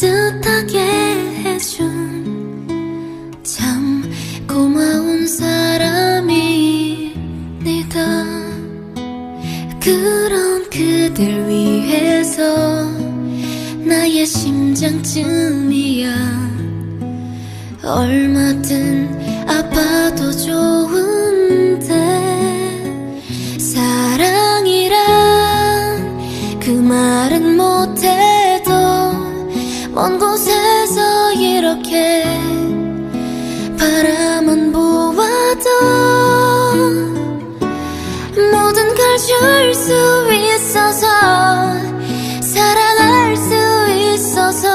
따뜻하게 해준 참 고마운 사람입니다 그런 그댈 위해서 나의 심장쯤이야. 얼마든 아파도 좋은데 사랑이란 그 말은 못해도 먼 곳에서 이렇게 바라만 보아도 모든 걸 줄 수 있어서 사랑할 수 있어서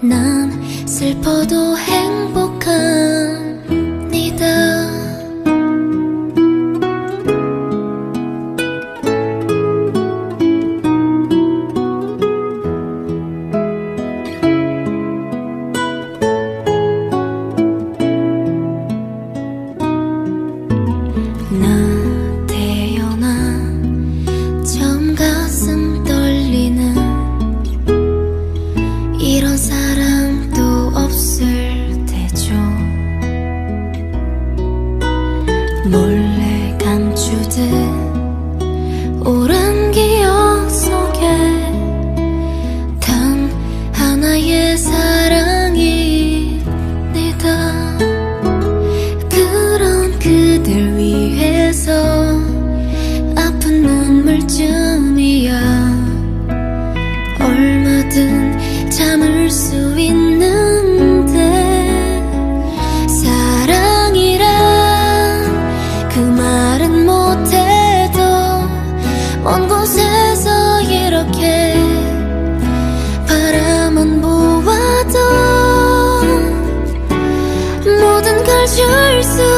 난 슬퍼도 행 몰래 감추듯 오랜 기억 속에 단 하나의 사랑입니다. 그런 그댈 위해서 아픈 눈물쯤이야. 얼마든 참을 수 있는 보아도 모든 걸줄수